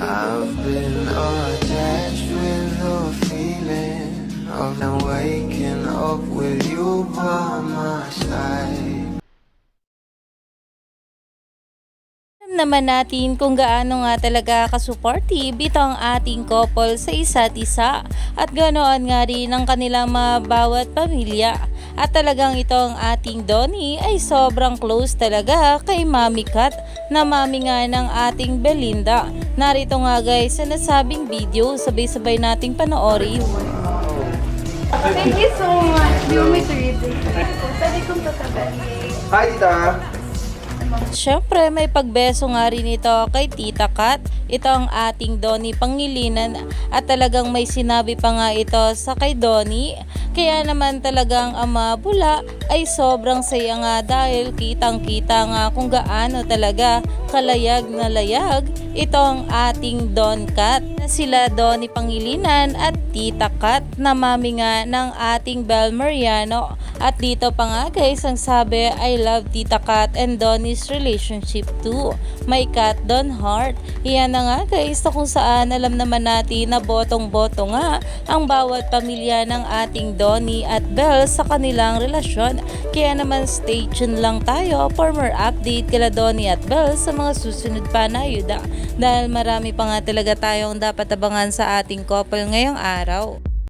I've been attached with the feeling of now waking up with you by my side. Naman natin kung gaano nga talaga kasupportive itong ating couple sa isa't isa at ganoon nga rin ang kanilang mga bawat pamilya. At talagang itong ating Donnie ay sobrang close talaga kay Mami Kat na mami nga ng ating Belinda. Narito nga guys sa nasabing video, sabay-sabay nating panoorin. Thank you so much. You want me to read it? Pwede kong tatagal. Hi, tita. Siyempre, may pagbeso nga rin ito kay Tita Kat. Ito ang ating Donnie Pangilinan at talagang may sinabi pa nga ito sa kay Donnie. Kaya naman talagang ama bula ay sobrang saya nga dahil kitang kita nga kung gaano talaga kalayag na layag itong ating Don Kat na sila Donnie Pangilinan at Tita Kat na mami nga ng ating Bel Mariano. At dito pa nga guys ang sabi I love Tita Kat and Donnie's relationship too. My cat Don Heart. Iyan na nga guys na kung saan alam naman natin na botong-boto nga ang bawat pamilya ng ating Donnie at Belle sa kanilang relasyon. Kaya naman stay tuned lang tayo for more update kila Donnie at Belle sa mga susunod pa na ayuda. Dahil marami pa nga talaga tayong dapat abangan sa ating couple ngayong araw.